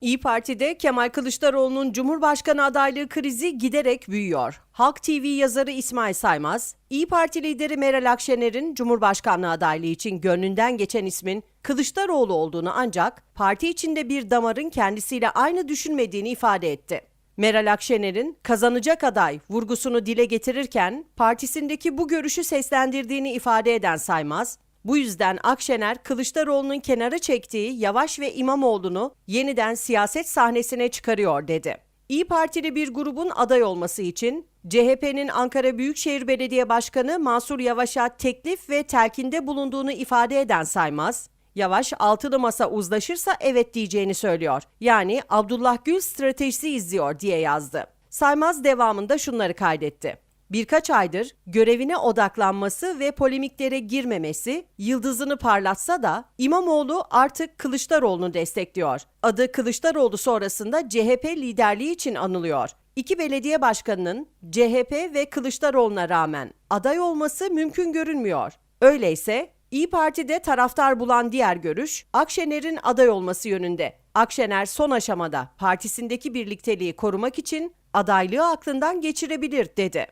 İyi Parti'de Kemal Kılıçdaroğlu'nun Cumhurbaşkanı adaylığı krizi giderek büyüyor. Halk TV yazarı İsmail Saymaz, İyi Parti lideri Meral Akşener'in Cumhurbaşkanlığı adaylığı için gönlünden geçen ismin Kılıçdaroğlu olduğunu ancak parti içinde bir damarın kendisiyle aynı düşünmediğini ifade etti. Meral Akşener'in kazanacak aday vurgusunu dile getirirken partisindeki bu görüşü seslendirdiğini ifade eden Saymaz, bu yüzden Akşener Kılıçdaroğlu'nun kenara çektiği Yavaş ve İmamoğlu'nu yeniden siyaset sahnesine çıkarıyor dedi. İyi Partili bir grubun aday olması için CHP'nin Ankara Büyükşehir Belediye Başkanı Mansur Yavaş'a teklif ve telkinde bulunduğunu ifade eden Saymaz, Yavaş altılı masa uzlaşırsa evet diyeceğini söylüyor. Yani Abdullah Gül stratejisi izliyor diye yazdı. Saymaz devamında şunları kaydetti. Birkaç aydır görevine odaklanması ve polemiklere girmemesi yıldızını parlatsa da İmamoğlu artık Kılıçdaroğlu'nu destekliyor. Adı Kılıçdaroğlu sonrasında CHP liderliği için anılıyor. İki belediye başkanının CHP ve Kılıçdaroğlu'na rağmen aday olması mümkün görünmüyor. Öyleyse İyi Parti'de taraftar bulan diğer görüş Akşener'in aday olması yönünde. Akşener son aşamada partisindeki birlikteliği korumak için adaylığı aklından geçirebilir dedi.